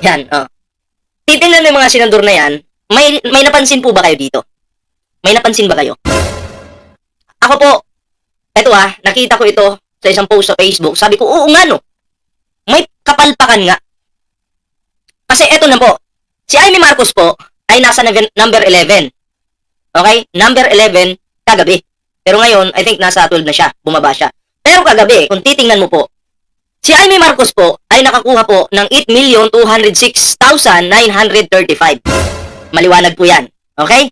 Yan, oh. Titingnan mo yung mga senador na yan, may, may napansin po ba kayo dito? May napansin ba kayo? Ako po, eto ah, nakita ko ito sa isang post sa Facebook. Sabi ko, oo nga no. May kapalpakan nga. Kasi eto na po, si Amy Marcos po ay nasa number 11. Okay? Number 11 kagabi. Pero ngayon, I think nasa 12 na siya. Bumaba siya. Pero kagabi, kung titingnan mo po, si Amy Marcos po ay nakakuha po ng 8,206,935. Maliwanag po yan. Okay?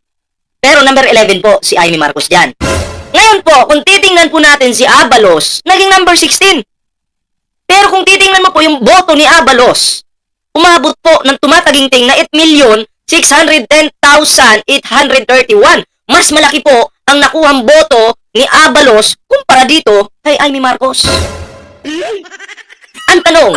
Pero number 11 po si Amy Marcos dyan. Ngayon po, kung titingnan po natin si Abalos, naging number 16. Pero kung titingnan mo po yung boto ni Abalos, umabot po ng tumataginting na 8,610,831. Mas malaki po ang nakuhang boto ni Abalos kumpara dito kay Amy Marcos. Ang tanong,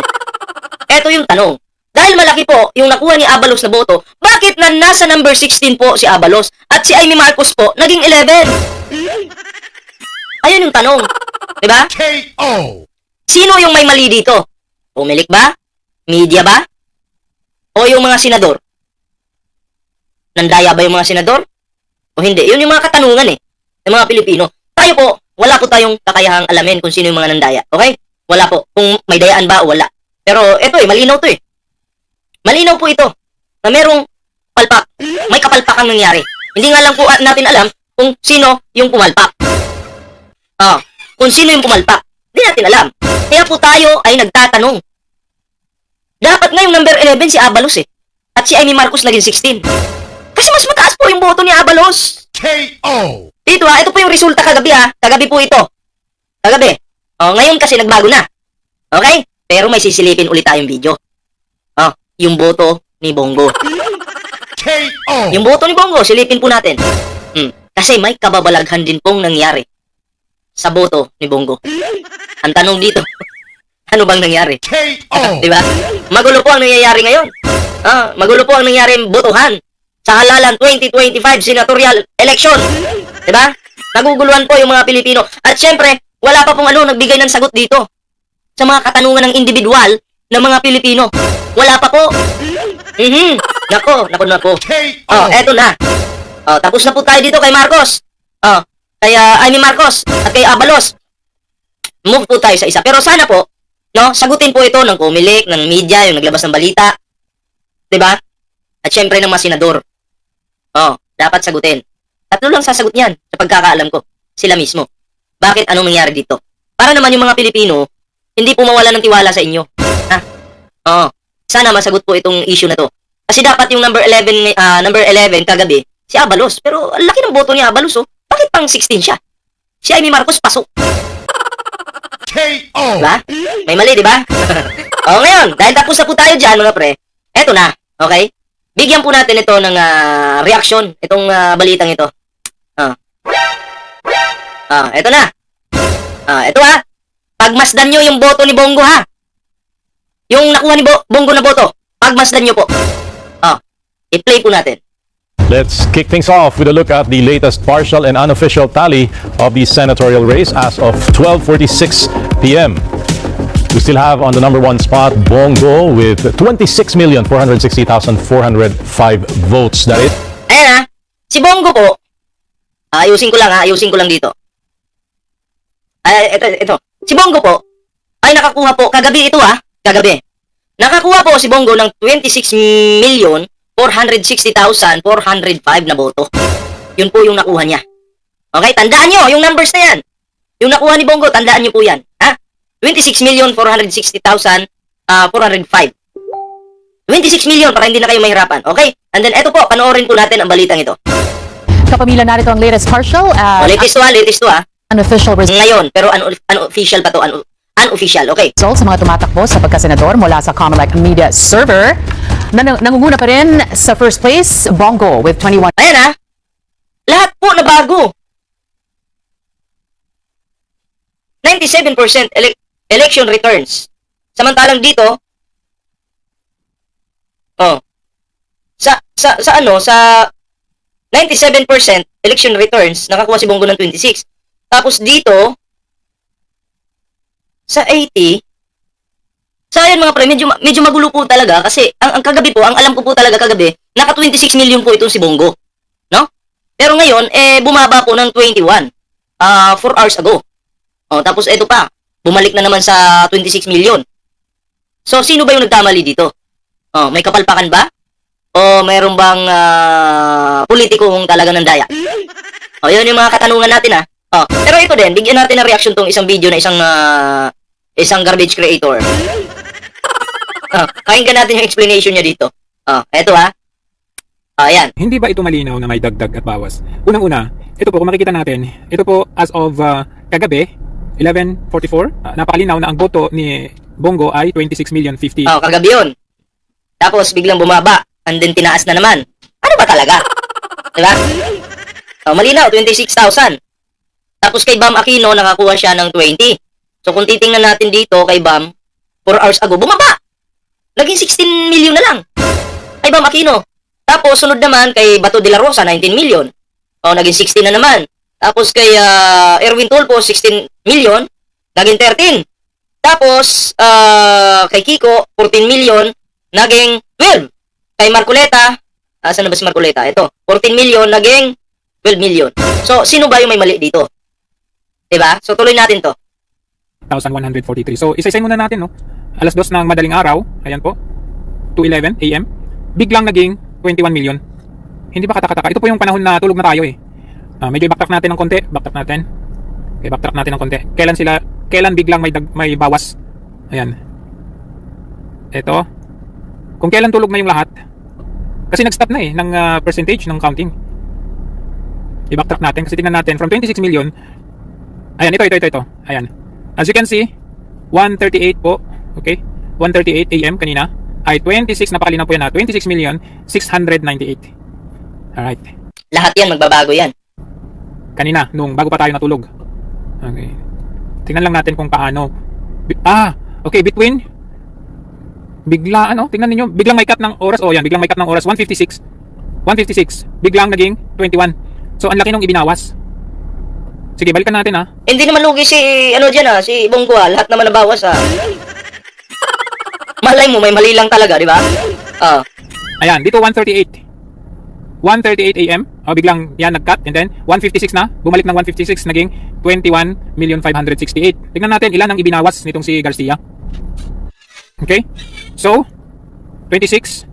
eto yung tanong. Dahil malaki po yung nakuha ni Abalos na boto, bakit na nasa number 16 po si Abalos at si Amy Marcos po naging 11? Ayun yung tanong. 'Di ba? KO. Sino yung may mali dito? Pumilik ba? Media ba? O yung mga senador? Nandaya ba yung mga senador? O hindi? Yun yung mga katanungan eh. Ng mga Pilipino. Tayo po, wala po tayong kakayahang alamin kung sino yung mga nandaya. Okay? Wala po. Kung may dayaan ba wala. Pero eto eh, malinaw to eh. Malinaw po ito na merong palpak. May kapalpakang nangyari. Hindi nga lang po ah, natin alam kung sino yung pumalpak. Ah, kung sino yung pumalpak. Hindi natin alam. Kaya po tayo ay nagtatanong. Dapat nga yung number 11 si Abalos eh. At si Amy Marcos naging 16. Kasi mas mataas po yung boto ni Abalos. KO. Dito ha, ito po yung resulta kagabi ha. Kagabi po ito. Kagabi. O, ngayon kasi nagbago na. Okay? Pero may sisilipin ulit tayong video. O, yung boto ni Bongo. KO. Yung boto ni Bongo, silipin po natin. Hmm. Kasi may kababalaghan din pong nangyari sa boto ni Bongo. Ang tanong dito, ano bang nangyari? KO. Di ba? Magulo po ang nangyayari ngayon. Ah, magulo po ang nangyari botohan sa halalan 2025 senatorial election. Di ba? Naguguluhan po yung mga Pilipino. At syempre, wala pa pong ano nagbigay ng sagot dito sa mga katanungan ng individual ng mga Pilipino. Wala pa po. Mhm. Nako, nako, nako. KO. Oh, eto na. Oh, tapos na po tayo dito kay Marcos. Oh, kay uh, I mean Marcos at kay Abalos. Move po tayo sa isa. Pero sana po, no, sagutin po ito ng kumilik, ng media, yung naglabas ng balita. 'Di ba? At syempre ng mga senador. Oh, dapat sagutin. Tatlo lang sasagot niyan sa pagkakaalam ko. Sila mismo. Bakit anong nangyari dito? Para naman yung mga Pilipino, hindi po mawala ng tiwala sa inyo. Ha? Oo. Sana masagot po itong issue na to. Kasi dapat yung number 11, ah, number 11 kagabi, si Abalos. Pero ang laki ng boto ni Abalos, oh. Bakit pang 16 siya? Si Amy Marcos pasok. KO. Diba? May mali, di ba? o ngayon, dahil tapos na po tayo dyan, mga pre, eto na, okay? Bigyan po natin ito ng ah, reaction, itong ah, balitang ito. Ah. Ah, eto na. Ah, eto ha. Pagmasdan nyo yung boto ni Bongo ha. Yung nakuha ni Bo- Bongo na boto, pagmasdan nyo po. Ah, i-play po natin. Let's kick things off with a look at the latest partial and unofficial tally of the senatorial race as of 12:46 p.m. We still have on the number one spot Bongo with 26,460,405 votes. That is Ayan ha. Si Bongo po, ayusin ko lang ha, ayusin ko lang dito. Ay, ito, ito. Si Bongo po, ay nakakuha po, kagabi ito ha, kagabi. Nakakuha po si Bongo ng 26 million 460,405 na boto. Yun po yung nakuha niya. Okay, tandaan nyo, yung numbers na yan. Yung nakuha ni Bongo, tandaan nyo po yan. Ha? 26 million 460,000 ah, 405. 26 million para hindi na kayo mahirapan. Okay? And then, eto po, panoorin po natin ang balitang ito. Kapamilya narito ang latest partial O, at latest to ha, latest to ha. Unofficial Ngayon, pero un- unofficial pa to, un- unofficial, okay? results sa mga tumatakbo sa pagkasenador mula sa Comelec Media Server. Nan- nangunguna pa rin sa first place, Bongo with 21 Ayan ha. Lahat po na bago. 97% ele- election returns. Samantalang dito, oh, sa, sa, sa ano, sa 97% election returns, nakakuha si Bongo ng 26. Tapos dito, sa 80, So ayun mga pre, medyo, medyo magulo po talaga kasi ang, ang kagabi po, ang alam ko po talaga kagabi, naka 26 million po itong si Bongo. No? Pero ngayon, eh, bumaba po ng 21. Ah, 4 hours ago. Oh, tapos ito pa, bumalik na naman sa 26 million. So, sino ba yung nagkamali dito? Oh, may kapalpakan ba? O mayroon bang ah, politikong talaga ng daya? Oh, yun yung mga katanungan natin ah. Oh, pero ito din, bigyan natin ng reaction tong isang video na isang ah, isang garbage creator. Oh, pakinggan natin yung explanation niya dito. Oh, eto ha. Oh, ayan. Hindi ba ito malinaw na may dagdag at bawas? Unang-una, ito po kung makikita natin, ito po as of uh, kagabi, 11.44, uh, napakalinaw na ang boto ni Bongo ay 26 million 50. Oh, kagabi yun. Tapos biglang bumaba, and then tinaas na naman. Ano ba talaga? Diba? Oh, malinaw, 26,000. Tapos kay Bam Aquino, nakakuha siya ng 20. So kung titingnan natin dito kay Bam, 4 hours ago, bumaba. Naging 16 million na lang. Kay Bam Aquino. Tapos sunod naman kay Bato de la Rosa, 19 million. Oh, naging 16 na naman. Tapos kay ah, Erwin Tulfo, 16 million, naging 13. Tapos, ah, kay Kiko, 14 million, naging 12. Kay Marcoleta, asan na ba si Marcoleta? Ito, 14 million, naging 12 million. So, sino ba yung may mali dito? Diba? So, tuloy natin to. 1,143. So, isa-isayin muna natin, no? Alas dos ng madaling araw, ayan po, 2.11 a.m., biglang naging 21 million. Hindi ba katakataka? Ito po yung panahon na tulog na tayo eh. Ah, medyo backtrack natin ng konti, backtrack natin. Okay, backtrack natin ng konti. Kailan sila, kailan biglang may, dag, may bawas? Ayan. Ito. Kung kailan tulog na yung lahat, kasi nag-stop na eh, ng ah, percentage ng counting. I-backtrack natin, kasi tingnan natin, from 26 million, ayan, ito, ito, ito, ito. Ayan. As you can see, 138 po, okay? 138 AM kanina ay 26, napakalinaw po yan ha, 26 million 698. Alright. Lahat yan, magbabago yan. Kanina, nung bago pa tayo natulog. Okay. Tingnan lang natin kung paano. Ah, okay, between bigla ano, tingnan niyo, biglang may cut ng oras. Oh, yan, biglang may cut ng oras 156. 156, biglang naging 21. So, ang laki nung ibinawas. Sige, balikan natin ha. Hindi naman lugi si, ano dyan ah, si Bongo ah. Lahat naman nabawas ah. Malay mo, may mali lang talaga, di ba? Oh. Ayan, dito 138. 138 AM, oh, biglang yan nag-cut and then 156 na, bumalik ng 156 naging 21,568. Tingnan natin ilan ang ibinawas nitong si Garcia. Okay? So, 26.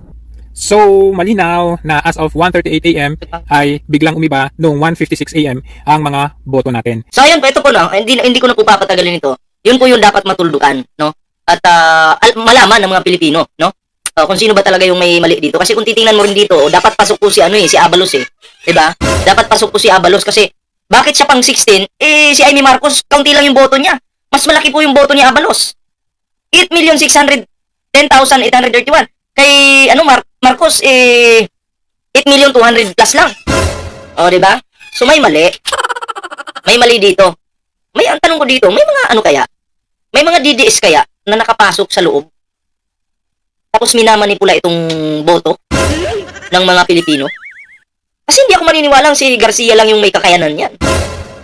So, malinaw na as of 138 AM ay biglang umiba noong 156 AM ang mga boto natin. So ayun ito po lang, hindi, hindi ko na po papatagalin ito. Yun po yung dapat matuldukan, no? At al- malaman ng mga Pilipino, no? Ah, kung sino ba talaga yung may mali dito. Kasi kung titingnan mo rin dito, oh, dapat pasok po si ano eh, si Abalos eh. 'Di ba? Dapat pasok po si Abalos kasi bakit siya pang 16? Eh si Amy Marcos, kaunti lang yung boto niya. Mas malaki po yung boto ni Abalos. 8,610,831. Kay ano Mar Marcos eh 8,200 plus lang. O, 'di ba? So may mali. May mali dito. May ang tanong ko dito, may mga ano kaya? May mga DDS kaya na nakapasok sa loob? Tapos minamanipula itong boto ng mga Pilipino? Kasi hindi ako maniniwalang si Garcia lang yung may kakayanan yan.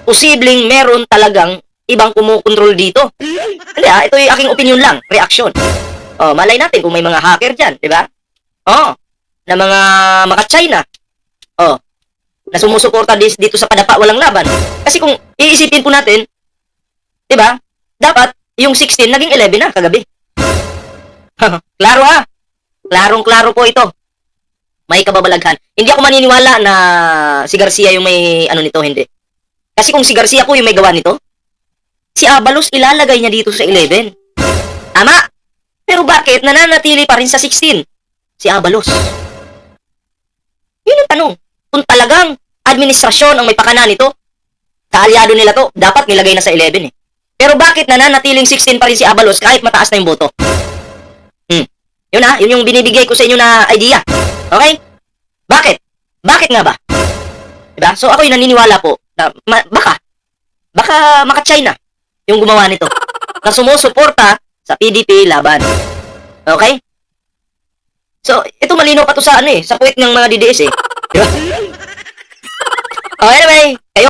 Posibleng meron talagang ibang kumukontrol dito. Hindi ah, ito yung aking opinion lang, reaction. Oh, malay natin kung may mga hacker dyan, di ba? Oh, na mga maka-China. Oh, na sumusuporta dito sa padapa walang laban. Kasi kung iisipin po natin, 'di ba? Dapat yung 16 naging 11 na kagabi. klaro ha. Klarong-klaro po ito. May kababalaghan. Hindi ako maniniwala na si Garcia yung may ano nito, hindi. Kasi kung si Garcia po yung may gawa nito, si Abalos ilalagay niya dito sa 11. Tama. Pero bakit nananatili pa rin sa 16? Si Abalos. Yun yung tanong kung talagang administrasyon ang may pakana nito, kaalyado nila to, dapat nilagay na sa 11 eh. Pero bakit nananatiling 16 pa rin si Abalos kahit mataas na yung boto? Hmm. Yun ha, yun yung binibigay ko sa inyo na idea. Okay? Bakit? Bakit nga ba? Diba? So ako'y naniniwala po na ma- baka, baka maka-China yung gumawa nito na sumusuporta sa PDP laban. Okay? So, ito malinaw pa to sa ano eh, sa puwit ng mga DDS eh. Di ba? oh, anyway, kayo